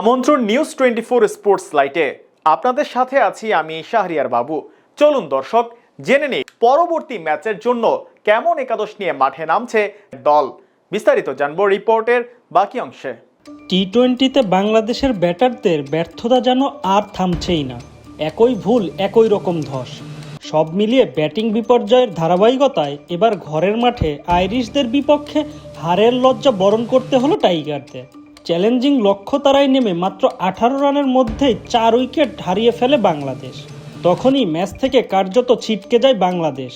আমন্ত্রণ news twenty four sports লাইটে আপনাদের সাথে আছি আমি শাহরিয়ার বাবু। চলুন দর্শক, জেনে নিই পরবর্তী ম্যাচের জন্য কেমন একাদশ নিয়ে মাঠে নামছে দল। বিস্তারিত জানব রিপোর্টের বাকি অংশে। টি টোয়েন্টিতে বাংলাদেশের ব্যাটারদের ব্যর্থতা যেন আর থামছেই না। একই ভুল, একই রকম ধস। সব মিলিয়ে ব্যাটিং বিপর্যয়ের ধারাবাহিকতায় এবার ঘরের মাঠে আইরিশদের বিপক্ষে হারের লজ্জা বরণ করতে হলো টাইগারদের। চ্যালেঞ্জিং লক্ষ্য তারাই নেমে মাত্র আঠারো রানের মধ্যেই চার উইকেট হারিয়ে ফেলে বাংলাদেশ। তখনই ম্যাচ থেকে কার্যত ছিটকে যায় বাংলাদেশ।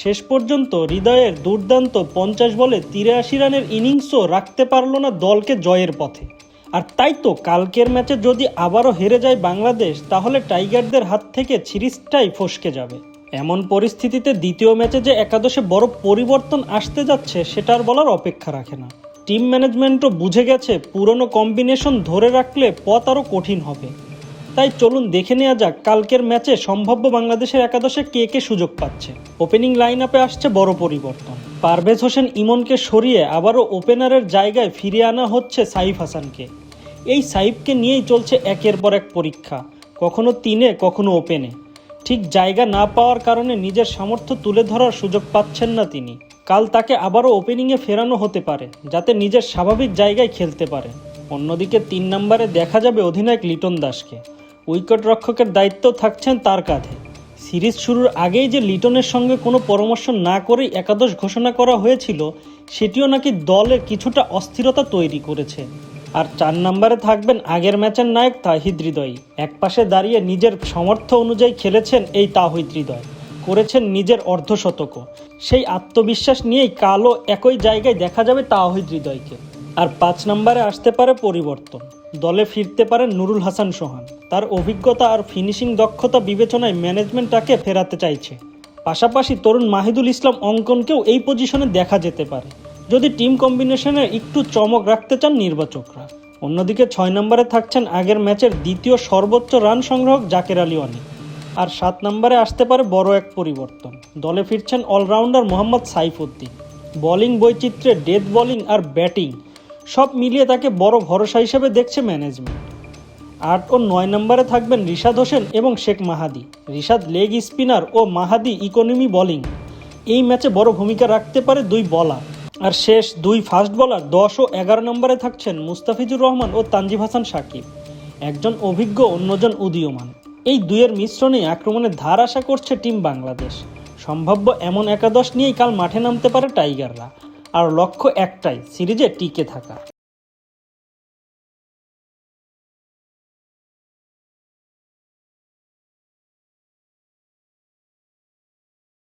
শেষ পর্যন্ত হৃদয়ের দুর্দান্ত পঞ্চাশ বলে তিরাশি রানের ইনিংসও রাখতে পারল না দলকে জয়ের পথে। আর তাই তো কালকের ম্যাচে যদি আবারও হেরে যায় বাংলাদেশ, তাহলে টাইগারদের হাত থেকে সিরিজটাই ফসকে যাবে। এমন পরিস্থিতিতে দ্বিতীয় ম্যাচে যে একাদশে বড় পরিবর্তন আসতে যাচ্ছে, সেটা আর বলার অপেক্ষা রাখে না। টিম ম্যানেজমেন্টও বুঝে গেছে পুরনো কম্বিনেশন ধরে রাখলে পথ আরও কঠিন হবে। তাই চলুন দেখে নেওয়া যাক কালকের ম্যাচে সম্ভাব্য বাংলাদেশের একাদশে কে কে সুযোগ পাচ্ছে। ওপেনিং লাইন আপে আসছে বড় পরিবর্তন। পারভেজ হোসেন ইমনকে সরিয়ে আবারও ওপেনারের জায়গায় ফিরিয়ে আনা হচ্ছে সাইফ হাসানকে। এই সাইফকে নিয়েই চলছে একের পর এক পরীক্ষা, কখনো তিনে, কখনো ওপেনে ঠিক জায়গা না পাওয়ার কারণে নিজের সামর্থ্য তুলে ধরার সুযোগ পাচ্ছেন না তিনি। কাল তাকে আবারও ওপেনিংয়ে ফেরানো হতে পারে, যাতে নিজের স্বাভাবিক জায়গায় খেলতে পারে। অন্যদিকে তিন নম্বরে দেখা যাবে অধিনায়ক লিটন দাসকে। উইকেট রক্ষকের দায়িত্ব থাকছেন তার কাঁধে। সিরিজ শুরুর আগেই যে লিটনের সঙ্গে কোনো পরামর্শ না করেই একাদশ ঘোষণা করা হয়েছিল, সেটিও নাকি দলের কিছুটা অস্থিরতা তৈরি করেছে। আর চার নম্বরে থাকবেন আগের ম্যাচের নায়ক তাহিদ হৃদয় একপাশে দাঁড়িয়ে নিজের সামর্থ্য অনুযায়ী খেলেছেন এই তাহিদ হৃদয়। করেছেন নিজের অর্ধশতকও সেই আত্মবিশ্বাস নিয়েই কালো একই জায়গায় দেখা যাবে তাহিদ হৃদয়কে। আর পাঁচ নম্বরে আসতে পারে পরিবর্তন। দলে ফিরতে পারেন নুরুল হাসান সোহান। তার অভিজ্ঞতা আর ফিনিশিং দক্ষতা বিবেচনায় ম্যানেজমেন্ট তাকে ফেরাতে চাইছে। পাশাপাশি তরুণ মাহিদুল ইসলাম অঙ্কনকেও এই পজিশনে দেখা যেতে পারে। যদি টিম কম্বিনেশনে একটু চমক রাখতে চান নির্বাচকরা। অন্যদিকে ছয় নম্বরে থাকছেন আগের ম্যাচের দ্বিতীয় সর্বোচ্চ রান সংগ্রাহক জাকের আলী অনিক। আর সাত নম্বরে আসতে পারে বড় এক পরিবর্তন। দলে ফিরছেন অলরাউন্ডার মোহাম্মদ সাইফুদ্দিন। বোলিং বৈচিত্র্যে ডেথ বোলিং আর ব্যাটিং, সব মিলিয়ে তাকে বড় ভরসা হিসেবে দেখছে ম্যানেজমেন্ট। আট ও নয় নম্বরে থাকবেন রিশাদ হোসেন এবং শেখ মাহাদি। রিশাদ লেগ স্পিনার ও মাহাদি ইকোনমি বোলিং। এই ম্যাচে বড় ভূমিকা রাখতে পারে দুই বলার। আর শেষ দুই ফাস্ট বলার দশ ও এগারো নম্বরে থাকছেন মুস্তাফিজুর রহমান ও তানজিব হাসান সাকিব। একজন অভিজ্ঞ, অন্যজন উদীয়মান। এই দুয়ের মিশ্রণে আক্রমণের ধার আশা করছে টিম বাংলাদেশ। সম্ভাব্য এমন একাদশ নিয়েই কাল মাঠে নামতে পারে টাইগাররা। আর লক্ষ্য একটাই, সিরিজে টিকে থাকা।